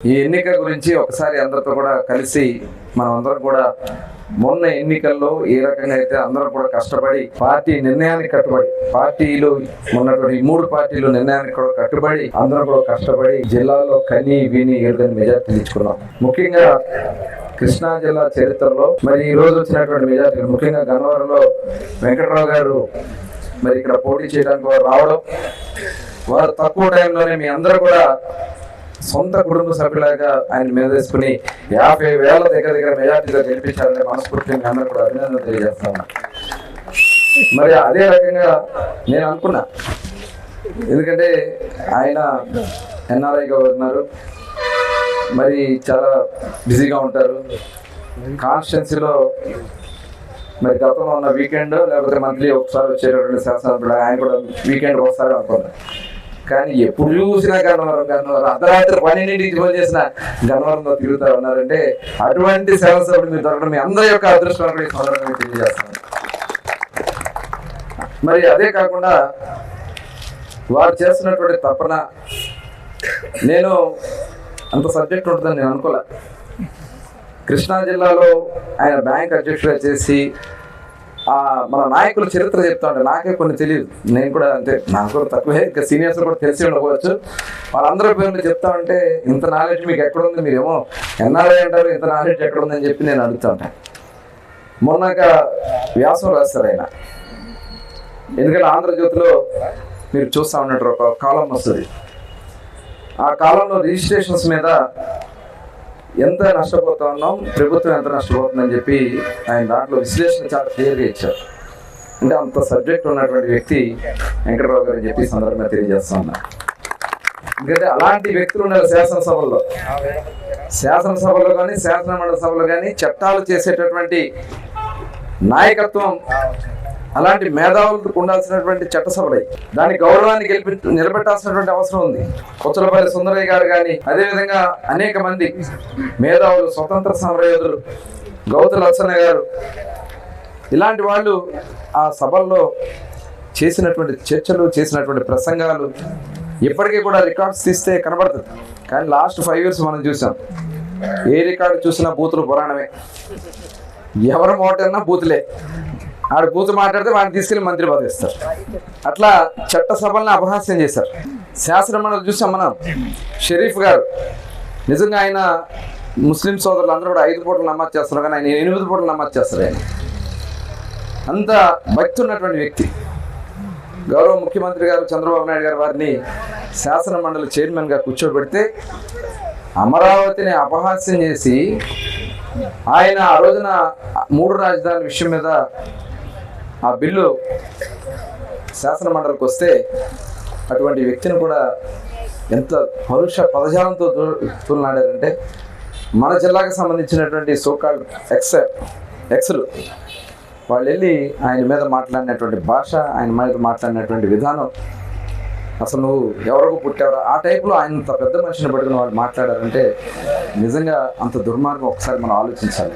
ఈ ఎన్నిక గురించి ఒకసారి అందరితో కూడా కలిసి మనం అందరం కూడా మొన్న ఎన్నికల్లో ఏ రకంగా అయితే అందరం కూడా కష్టపడి పార్టీ నిర్ణయానికి కట్టుబడి పార్టీలు ఉన్నటువంటి మూడు పార్టీలు నిర్ణయానికి కూడా కట్టుబడి అందరం కూడా కష్టపడి జిల్లాలో కని విని ఏదైనా మెజార్టీ తెచ్చుకున్నాం. ముఖ్యంగా కృష్ణా జిల్లా చరిత్రలో మరి ఈ రోజు వచ్చినటువంటి మెజార్టీ ముఖ్యంగా గన్నవరంలో వెంకటరావు గారు మరి ఇక్కడ పోటీ చేయడానికి రావడం వారు తక్కువ టైంలోనే మీ అందరూ కూడా సొంత కుటుంబ సభ్యులాగా ఆయన మీదేసుకుని యాభై వేల దగ్గర దగ్గర మెజార్టీగా గెలిపించాలని మనస్ఫూర్తిగా అందరూ కూడా అభినందన తెలియజేస్తాను మరి అదే రకంగా నేను అనుకున్నా. ఎందుకంటే ఆయన ఎన్ఆర్ఐగా ఉన్నారు మరి చాలా బిజీగా ఉంటారు. కాన్స్టిట్యున్సీలో మరి గతంలో ఉన్న వీకెండ్ లేకపోతే మంత్లీ ఒకసారి వచ్చేటటువంటి శాసనసభ్యుడు ఆయన కూడా వీకెండ్ ఒకసారి అనుకున్నారు కానీ ఎప్పుడు చూసినా గన్నవరం గన్నవరం. అర్ధరాత్రి పన్నెండింటికి ఫోన్ చేసిన గన్నవరంలో తిరుగుతా ఉన్నారంటే అటువంటి శాసనసభ్యుడు మీరు దొరకడం మీ అందరి యొక్క అదృష్టం తెలియజేస్తున్నాను. మరి అదే కాకుండా వారు చేస్తున్నటువంటి తపన నేను అంత సబ్జెక్ట్ ఉంటుందని నేను అనుకోలే. కృష్ణా జిల్లాలో ఆయన బ్యాంక్ అధ్యక్షుడు చేసి మన నాయకుల చరిత్ర చెప్తా ఉంటే నాకే కొన్ని తెలియదు. నేను కూడా అంటే నాకు కూడా తక్కువే ఇంకా సీనియర్స్ కూడా తెలిసి ఉండవచ్చు వాళ్ళందరి పేర్లు చెప్తా ఉంటే ఇంత నాలెడ్జ్ మీకు ఎక్కడ ఉంది? మీరేమో ఎన్ఆర్ఐ అంటారు ఇంత నాలెడ్జ్ ఎక్కడ ఉందని చెప్పి నేను అడుగుతా ఉంటాను మొన్నక వ్యాసం రాస్తారు ఆయన. ఎందుకంటే ఆంధ్రజ్యోతిలో మీరు చూస్తూ ఉన్నట్టు ఒక కాలం వస్తుంది. ఆ కాలంలో రిజిస్ట్రేషన్స్ మీద ఎంత నష్టపోతా ఉన్నాం ప్రభుత్వం ఎంత నష్టపోతుందని చెప్పి ఆయన దాంట్లో విశ్లేషణ చాలా క్లియర్గా ఇచ్చారు. అంటే అంత సబ్జెక్ట్ ఉన్నటువంటి వ్యక్తి వెంకటరావు గారు చెప్పి సందర్భంగా తెలియజేస్తా ఉన్నా. ఎందుకంటే అలాంటి వ్యక్తులు ఉన్నారు శాసనసభల్లో. శాసనసభలో కానీ శాసనమండలి సభలో కానీ చట్టాలు చేసేటటువంటి నాయకత్వం అలాంటి మేధావులకు ఉండాల్సినటువంటి చట్టసభలై. దాని గౌరవాన్ని గెలిపి నిలబెట్టాల్సినటువంటి అవసరం ఉంది. కొత్తలపల్లి సుందరయ్య గారు కానీ అదేవిధంగా అనేక మంది మేధావులు స్వతంత్ర సమరయోధులు గౌత లచ్చన్న గారు ఇలాంటి వాళ్ళు ఆ సభల్లో చేసినటువంటి చర్చలు చేసినటువంటి ప్రసంగాలు ఇప్పటికీ కూడా రికార్డ్స్ తీస్తే కనబడుతుంది కానీ లాస్ట్ ఫైవ్ ఇయర్స్ మనం చూసాం. ఏ రికార్డు చూసినా బూతులు పురాణమే. ఎవరు మోటన్నా బూతులే. ఆడు బూతు మాట్లాడితే వాడిని తీసుకెళ్ళి మంత్రి పదవి అట్లా చట్ట సభలను అపహాస్యం చేశారు. శాసన మండలి చూసాం మనం. షరీఫ్ గారు నిజంగా ఆయన ముస్లిం సోదరులు అందరూ కూడా ఐదు పూటలు నమాజ్ చేస్తారు కానీ ఆయన ఎనిమిది పూటలు నమాజ్ చేస్తారు ఆయన. అంత భక్తి ఉన్నటువంటి వ్యక్తి. గౌరవ ముఖ్యమంత్రి గారు చంద్రబాబు నాయుడు గారు వారిని శాసన మండలి చైర్మన్గా కూర్చోబెడితే అమరావతిని అపహాస్యం చేసి ఆయన ఆ రోజున మూడు రాజధానుల విషయం మీద ఆ బిల్లు శాసనమండలికి వస్తే అటువంటి వ్యక్తిని కూడా ఎంత పరుష పదజాలంతో దూ తులనాడారంటే మన జిల్లాకు సంబంధించినటువంటి సోకాల్ ఎక్స్ ఎక్స్లు వాళ్ళు వెళ్ళి ఆయన మీద మాట్లాడినటువంటి భాష ఆయన మీద మాట్లాడినటువంటి విధానం అసలు నువ్వు ఎవరికి పుట్టావరా? ఆ టైప్లో ఆయన పెద్ద మనిషిని పట్టుకుని వాళ్ళు మాట్లాడారంటే నిజంగా అంత దుర్మార్గం ఒకసారి మనం ఆలోచించాలి.